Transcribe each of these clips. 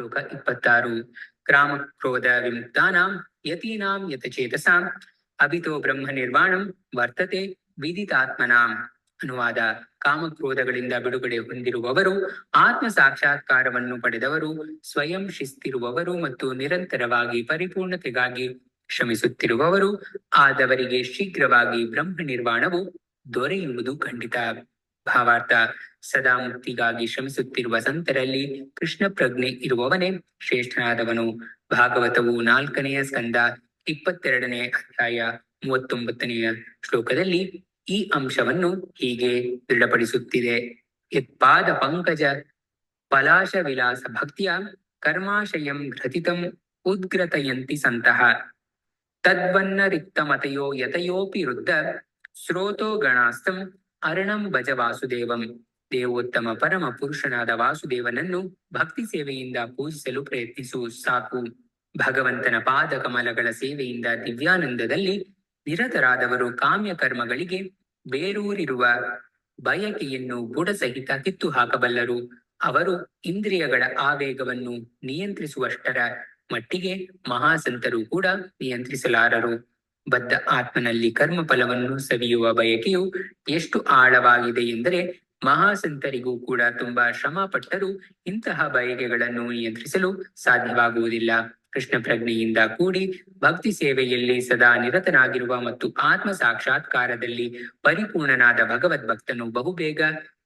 ಶ್ಲೋಕ ಇಪ್ಪತ್ತಾರು. ಕ್ರಾಮ ಕ್ರೋಧ ವಿಮುಕ್ತಾನಾಂ ಯತೀನಾಂ ಯತಚೇತಸಾಂ. ಅಭಿತೋ ಬ್ರಹ್ಮ ನಿರ್ವಾಣಂ ವರ್ತತೆ ವಿದಿತಾತ್ಮನಾಂ. ಅನುವಾದ, ಕಾಮಕ್ರೋಧಗಳಿಂದ ಬಿಡುಗಡೆ ಹೊಂದಿರುವವರು, ಆತ್ಮ ಸಾಕ್ಷಾತ್ಕಾರವನ್ನು ಪಡೆದವರು, ಸ್ವಯಂ ಶಿಸ್ತಿರುವವರು ಮತ್ತು ನಿರಂತರವಾಗಿ ಪರಿಪೂರ್ಣತೆಗಾಗಿ ಶ್ರಮಿಸುತ್ತಿರುವವರು, ಆದವರಿಗೆ ಶೀಘ್ರವಾಗಿ ಬ್ರಹ್ಮ ನಿರ್ವಾಣವು ದೊರೆಯುವುದು ಖಂಡಿತ. ಭಾವಾರ್ಥ ಸದಾ ಮುಕ್ತಿಗಾಗಿ ಶ್ರಮಿಸುತ್ತಿರುವ ಸಂತರಲ್ಲಿ ಕೃಷ್ಣ ಪ್ರಜ್ಞೆ ಇರುವವನೇ ಶ್ರೇಷ್ಠನಾದವನು. ಭಾಗವತವು ನಾಲ್ಕನೆಯ ಸ್ಕಂದ, ಇಪ್ಪತ್ತೆರಡನೇ ಅಧ್ಯಾಯ, ಮೂವತ್ತೊಂಬತ್ತನೆಯ ಶ್ಲೋಕದಲ್ಲಿ ಈ ಅಂಶವನ್ನು ಹೀಗೆ ದೃಢಪಡಿಸುತ್ತಿದೆ. ಯತ್ಪಾದ ಪಂಕಜ ಪಲಾಶ ವಿಲಾಸ ಭಕ್ತಿಯ ಕರ್ಮಾಶಯಂ ಘೃತಿತಂ ಉದ್ಗ್ರತಯಂತಿ ಸಂತಹ ತದ್ವನ್ನ ರಿಕ್ತಮತಯೋ ಯತಯೋಪಿ ವೃದ್ಧ ಸ್ರೋತೋ ಗಣಾಸ್ತಂ ಅರಣಂ ಭಜ ವಾಸುದೇವಂ. ದೇವೋತ್ತಮ ಪರಮ ಪುರುಷನಾದ ವಾಸುದೇವನನ್ನು ಭಕ್ತಿ ಸೇವೆಯಿಂದ ಪೂಜಿಸಲು ಪ್ರಯತ್ನಿಸು, ಸಾಕು. ಭಗವಂತನ ಪಾದ ಕಮಲಗಳ ಸೇವೆಯಿಂದ ದಿವ್ಯಾನಂದದಲ್ಲಿ ನಿರತರಾದವರು ಕಾಮ್ಯ ಕರ್ಮಗಳಿಗೆ ಬೇರೂರಿರುವ ಬಯಕೆಯನ್ನು ಬುಡಸಹಿತ ಕಿತ್ತು ಹಾಕಬಲ್ಲರು ಅವರು ಇಂದ್ರಿಯಗಳ ಆವೇಗವನ್ನು ನಿಯಂತ್ರಿಸುವಷ್ಟರ ಮಟ್ಟಿಗೆ ಮಹಾಸಂತರು ಕೂಡ ನಿಯಂತ್ರಿಸಲಾರರು. ಬದ್ಧ ಆತ್ಮನಲ್ಲಿ ಕರ್ಮ ಫಲವನ್ನು ಸವಿಯುವ ಬಯಕೆಯು ಎಷ್ಟು ಆಳವಾಗಿದೆ ಎಂದರೆ ಮಹಾಸಂತರಿಗೂ ಕೂಡ ತುಂಬಾ ಶ್ರಮ ಪಟ್ಟರೂ ಇಂತಹ ಬಯಕೆಗಳನ್ನು ನಿಯಂತ್ರಿಸಲು ಸಾಧ್ಯವಾಗುವುದಿಲ್ಲ. ಕೃಷ್ಣ ಪ್ರಜ್ಞೆಯಿಂದ ಕೂಡಿ ಭಕ್ತಿ ಸೇವೆಯಲ್ಲಿ ಸದಾ ನಿರತನಾಗಿರುವ ಮತ್ತು ಆತ್ಮ ಸಾಕ್ಷಾತ್ಕಾರದಲ್ಲಿ ಪರಿಪೂರ್ಣನಾದ ಭಗವದ್ ಭಕ್ತನು ಬಹುಬೇಗ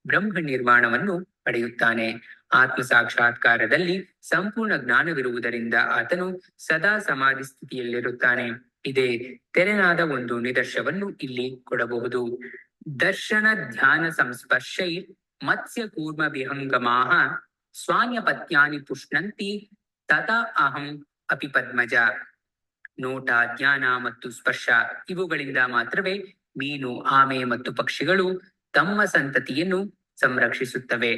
ಬ್ರಹ್ಮ ನಿರ್ವಾಣವನ್ನು ಪಡೆಯುತ್ತಾನೆ. ಆತ್ಮ ಸಾಕ್ಷಾತ್ಕಾರದಲ್ಲಿ ಸಂಪೂರ್ಣ ಜ್ಞಾನವಿರುವುದರಿಂದ ಆತನು ಸದಾ ಸಮಾಧಿ ಸ್ಥಿತಿಯಲ್ಲಿರುತ್ತಾನೆ. ಇದೇ ತೆರೆನಾದ ಒಂದು ನಿದರ್ಶವನ್ನು ಇಲ್ಲಿ ಕೊಡಬಹುದು. ದರ್ಶನ ಧ್ಯಾನ ಸಂಸ್ಪರ್ಶೈ ಮತ್ಸ್ಯ ಕೂರ್ಮ ವಿಹಂಗಮಾಹ ಸ್ವಾನ್ಯಪತ್ಯಾನಿ ಪುಷ್ಣಂತಿ ತದಾ ಅಹಂ ಅಪಿ ಪದ್ಮಜ. ನೋಟ ಜ್ಞಾನ ಮತ್ತು ಸ್ಪರ್ಶ ಇವುಗಳಿಂದ ಮಾತ್ರವೇ ಮೀನು, ಆಮೆ ಮತ್ತು ಪಕ್ಷಿಗಳು ತಮ್ಮ ಸಂತತಿಯನ್ನು ಸಂರಕ್ಷಿಸುತ್ತವೆ.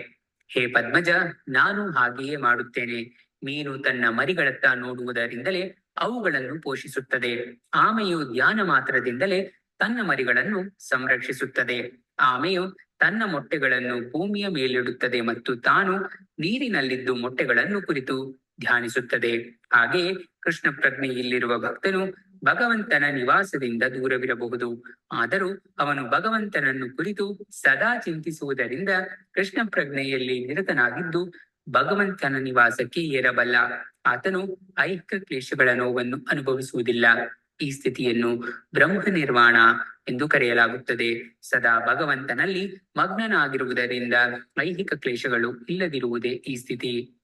ಹೇ ಪದ್ಮಜ, ನಾನು ಹಾಗೆಯೇ ಮಾಡುತ್ತೇನೆ. ಮೀನು ತನ್ನ ಮರಿಗಳತ್ತ ನೋಡುವುದರಿಂದಲೇ ಅವುಗಳನ್ನು ಪೋಷಿಸುತ್ತದೆ. ಆಮೆಯು ಧ್ಯಾನ ಮಾತ್ರದಿಂದಲೇ ತನ್ನ ಮರಿಗಳನ್ನು ಸಂರಕ್ಷಿಸುತ್ತದೆ. ಆಮೆಯು ತನ್ನ ಮೊಟ್ಟೆಗಳನ್ನು ಭೂಮಿಯ ಮೇಲಿಡುತ್ತದೆ ಮತ್ತು ತಾನು ನೀರಿನಲ್ಲಿದ್ದು ಮೊಟ್ಟೆಗಳನ್ನು ಕುರಿತು ಧ್ಯಾನಿಸುತ್ತದೆ. ಹಾಗೆಯೇ ಕೃಷ್ಣ ಪ್ರಜ್ಞೆಯಲ್ಲಿರುವ ಭಕ್ತನು ಭಗವಂತನ ನಿವಾಸದಿಂದ ದೂರವಿರಬಹುದು. ಆದರೂ ಅವನು ಭಗವಂತನನ್ನು ಕುರಿತು ಸದಾ ಚಿಂತಿಸುವುದರಿಂದ ಕೃಷ್ಣ ಪ್ರಜ್ಞೆಯಲ್ಲಿ ನಿರತನಾಗಿದ್ದು ಭಗವಂತನ ನಿವಾಸಕ್ಕೆ ಏರಬಲ್ಲ. ಆತನು ಐಹಿಕ ಕ್ಲೇಶಗಳ ನೋವನ್ನು ಅನುಭವಿಸುವುದಿಲ್ಲ. ಈ ಸ್ಥಿತಿಯನ್ನು ಬ್ರಹ್ಮ ನಿರ್ವಾಣ ಎಂದು ಕರೆಯಲಾಗುತ್ತದೆ. ಸದಾ ಭಗವಂತನಲ್ಲಿ ಮಗ್ನನಾಗಿರುವುದರಿಂದ ಐಹಿಕ ಕ್ಲೇಶಗಳು ಇಲ್ಲದಿರುವುದೇ ಈ ಸ್ಥಿತಿ.